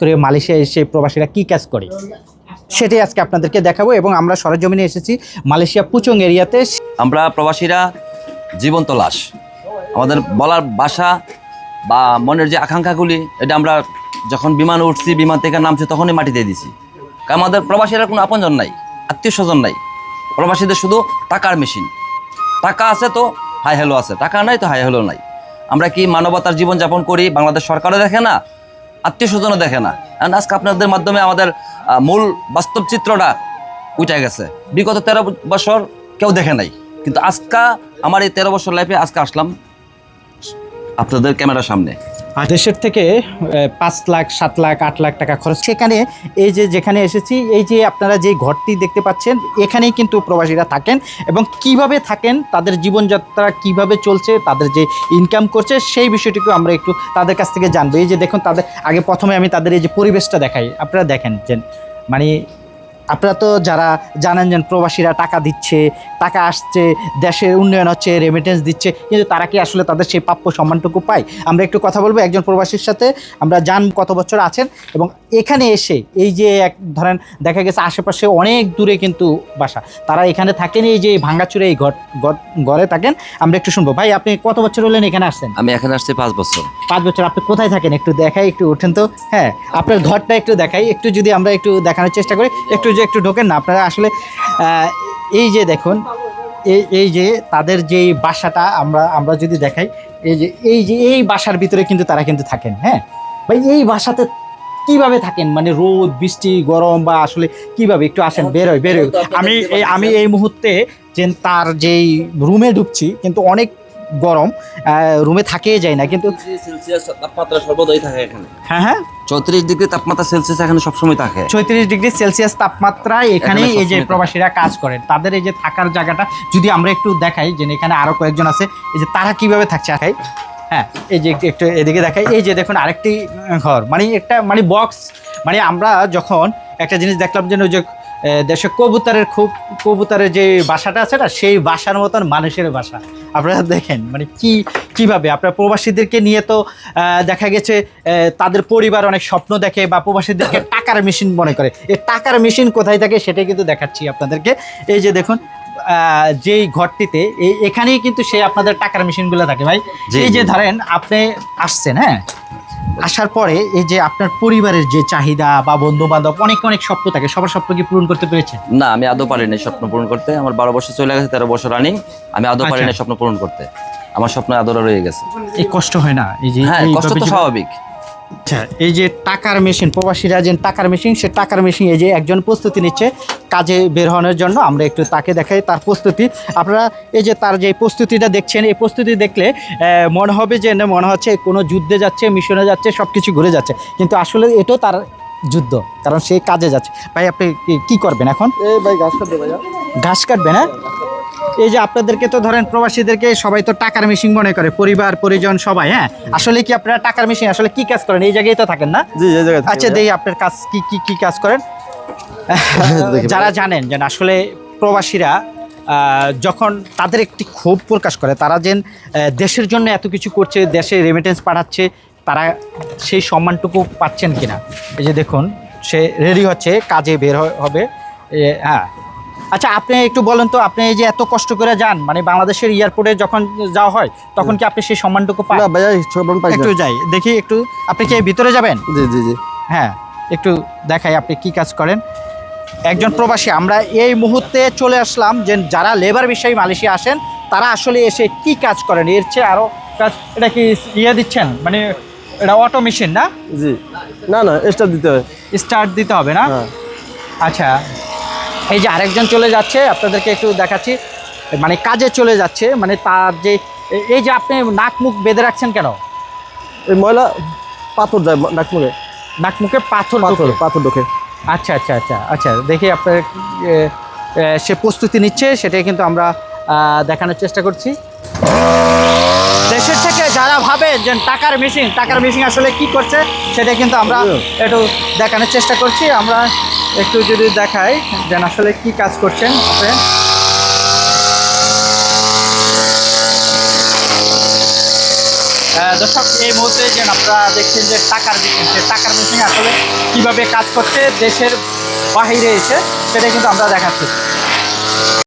করে মালয়েশিয়া এসে প্রবাসীরা কি কাজ করে? সেটাই আজকে আপনাদেরকে দেখাবো এবং আমরা সরজমিনে এসেছি মালয়েশিয়া পুচং এরিয়াতে। আমরা প্রবাসীরা জীবন্ত লাশ। আমাদের বলার ভাষা বা মনের যে আকাঙ্ক্ষাগুলি, এটা আমরা যখন বিমান উঠছি, বিমান থেকে নামছি, তখনই মাটিতে দিছি। কারণ আমাদের প্রবাসীরা কোনো আপনজন নাই আত্মীয় স্বজন নাই। প্রবাসীদের শুধু টাকার মেশিন। টাকা আছে তো হাই হ্যালো আছে। টাকা নাই তো হাই হ্যালো নাই। আমরা কি মানবতার জীবনযাপন করি? বাংলাদেশ সরকারও দেখে না আত্মীয় স্বজনও দেখে না। আজকে আপনাদের মাধ্যমে আমাদের মূল বাস্তব চিত্রটা উঠে গেছে। বিগত তেরো বছর কেউ দেখে নাই। কিন্তু আজকা, আমার এই তেরো বছর লাইফে আজকে আসলাম আপনাদের ক্যামেরার সামনে। দেশের থেকে পাঁচ লাখ, সাত লাখ, আট লাখ টাকা খরচ। সেখানে এই যে যেখানে এসেছি, এই যে আপনারা যে ঘরটি দেখতে পাচ্ছেন, এখানেই কিন্তু প্রবাসীরা থাকেন এবং কীভাবে থাকেন, তাদের জীবনযাত্রা কীভাবে চলছে, তাদের যে ইনকাম করছে, সেই বিষয়টিকে আমরা একটু তাদের কাছ থেকে জানব। এই যে দেখুন, তাদের, আগে প্রথমে আমি তাদের এই যে পরিবেশটা দেখাই। আপনারা দেখেন যে মানে আপনারা তো যারা জানেন যে প্রবাসীরা টাকা দিচ্ছে টাকা আসছে দেশের উন্নয়ন হচ্ছে রেমিটেন্স দিচ্ছে কিন্তু তারা কি আসলে তাদের সেই প্রাপ্য সম্মানটুকু পায়? আমরা একটু কথা বলব একজন প্রবাসীর সাথে আমরা জান কত বছর আছেন এবং এখানে এসে এই যে এক ধরেন দেখা গেছে আশেপাশে অনেক দূরে কিন্তু বাসা তারা এখানে থাকেন এই যে ভাঙ্গাচুরে এই ঘর ঘর- ঘরে থাকেন আমরা একটু শুনব। ভাই আপনি কত বছর হলেন এখানে আসছেন? আমি এখানে আসছি পাঁচ বছর। পাঁচ বছর আপনি কোথায় থাকেন? একটু দেখাই একটু ওঠেন তো। হ্যাঁ আপনার ঘরটা একটু দেখাই একটু যদি আমরা একটু দেখানোর চেষ্টা করি একটু যে একটু ঢোকেন না আপনারা আসলে এই যে দেখুন এই এই যে তাদের যে বাসাটা আমরা আমরা যদি দেখাই এই যে এই যে এই বাসার ভিতরে কিন্তু তারা কিন্তু থাকেন হ্যাঁ? ভাই এই বাসাতে কীভাবে থাকেন? মানে রোদ বৃষ্টি গরম বা আসলে কীভাবে? একটু আসেন বেরোয় বেরোয়। আমি এই আমি এই মুহূর্তে যে তার যেই রুমে ঢুকছি কিন্তু অনেক গরম রুমে থাকেই যায় না কিন্তু তাপমাত্রা সর্বদাই থাকে এখানে। হ্যাঁ হ্যাঁ। চৌত্রিশ ডিগ্রি তাপমাত্রা সেলসিয়াস এখানে সবসময় থাকে। ছয়ত্রিশ ডিগ্রি সেলসিয়াস তাপমাত্রায় এখানে এই যে প্রবাসীরা কাজ করেন। তাদের এই যে থাকার জায়গাটা যদি আমরা একটু দেখাই যে এখানে আরও কয়েকজন আছে এই যে তারা কীভাবে থাকছে দেখাই। হ্যাঁ এই যে একটু এদিকে দেখাই। এই যে দেখুন আরেকটি ঘর মানে একটা মানে বক্স মানে আমরা যখন একটা জিনিস দেখলাম যে ওই যে দেশে কবুতরের খুব কবুতরের যে বাসাটা আছে না সেই বাসার মতন মানুষের বাসা। আপনারা দেখেন মানে কি কীভাবে? আপনার প্রবাসীদেরকে নিয়ে তো দেখা গেছে তাদের পরিবার অনেক স্বপ্ন দেখে বা প্রবাসীদেরকে টাকার মেশিন মনে করে। এই টাকার মেশিন কোথায় থাকে সেটাই কিন্তু দেখাচ্ছি আপনাদেরকে। এই যে দেখুন যেই ঘরটিতে এখানেই কিন্তু সেই আপনাদের টাকার মেশিনগুলো থাকে ভাই। এই যে ধরেন আপনি আসছেন হ্যাঁ? আসার পরে এই যে আপনার পরিবারের যে চাহিদা বা বন্ধু বান্ধব অনেক অনেক স্বপ্ন থাকে। সবার স্বপ্ন কি পূরণ করতে পেরেছেন? না আমি আদৌ পারিনি স্বপ্ন পূরণ করতে। আমার বারো বছর চলে গেছে তেরো বছর রানিং আমি আদৌ আচ্ছা। পারিনি স্বপ্ন পূরণ করতে। আমার স্বপ্ন আদৌ রয়ে গেছে। এই কষ্ট হয় না? এই যে হ্যাঁ কষ্ট তো স্বাভাবিক। আচ্ছা এই যে টাকার মেশিন প্রবাসীরা যে টাকার মেশিন সে টাকার মেশিন এই যে একজন প্রস্তুতি নিচ্ছে কাজে বের হওয়ার জন্য আমরা একটু তাকে দেখাই তার প্রস্তুতি। আপনারা এই যে তার যে প্রস্তুতিটা দেখছেন এই প্রস্তুতি দেখলে মনে হবে যে না, মনে হচ্ছে কোনো যুদ্ধে যাচ্ছে মিশনে যাচ্ছে সব কিছু ঘুরে যাচ্ছে। কিন্তু আসলে এটাও তার যুদ্ধ কারণ সে কাজে যাচ্ছে। ভাই আপনি কি- করবেন এখন? এই ভাই ঘাস কাটবে ঘাস কাটবেন হ্যাঁ? এই যে আপনাদেরকে তো ধরেন প্রবাসীদেরকে সবাই তো টাকার মেশিন মনে করে পরিবার পরিজন সবাই হ্যাঁ? আসলে কি আপনারা টাকার মেশিন আসলে কি কাজ করেন? এই জায়গায় তো থাকেন না? জি এই জায়গায় আচ্ছা দেই আপনার কাজ কি কি কি কাজ করেন? যারা জানেন যে আসলে প্রবাসীরা যখন তাদের একটি ক্ষোভ প্রকাশ করে তারা যেন দেশের জন্য এত কিছু করছে দেশে রেমিটেন্স পাঠাচ্ছে তারা সেই সম্মানটুকু পাচ্ছেন কিনা? এই যে দেখুন সে রেডি হচ্ছে কাজে বের হবে। হ্যাঁ। আচ্ছা আপনি একটু বলেন তো আপনি এই যে এত কষ্ট করে যান মানে বাংলাদেশের এয়ারপোর্টে যখন যাওয়া হয় তখন কি আপনি সেই সম্মানটুকু পান। একটু যাই দেখি একটু আপনি কি ভিতরে যাবেন? জি জি জি। হ্যাঁ। একটু দেখাই আপনি কি কাজ করেন। একজন প্রবাসী আমরা এই মুহূর্তে চলে আসলাম যে যারা লেবার বিষয়ে মালয়েশিয়া আসেন তারা আসলে এসে কি কাজ করেন? এর চেয়ে আরও কাজ এটা কি ইয়ে দিচ্ছেন? মানে এটা অটো মেশিন না? জি। না না স্টার্ট দিতে হবে। স্টার্ট দিতে হবে না? হ্যাঁ। আচ্ছা এই যে আরেকজন চলে যাচ্ছে আপনাদেরকে একটু দেখাচ্ছি। মানে কাজে চলে যাচ্ছে মানে তার যে এই যে আপনি নাক মুখ বেঁধে রাখছেন কেন? এই ময়লা পাথর যায় নাক মুখে। নাক মুখে পাথর পাথর। পাথর ঢোকে। আচ্ছা আচ্ছা আচ্ছা আচ্ছা দেখি আপনার সে প্রস্তুতি নিচ্ছে সেটাই কিন্তু আমরা দেখানোর চেষ্টা করছি। দেশের থেকে যারা ভাবে যে টাকার মেশিন টাকার মেশিন আসলে কি করছে সেটা কিন্তু আমরা একটু দেখানোর চেষ্টা করছি। আমরা একটু যদি দেখাই যে আসলে কি কাজ করছেন আপনি আহ, দর্শক, এই মুহূর্তে যে আপনারা দেখছেন যে টাকার মেশিন সে টাকার মেশিন আসলে কীভাবে কাজ করছে, দেশের বাহিরে এসে সেটা কিন্তু আমরা দেখাচ্ছি।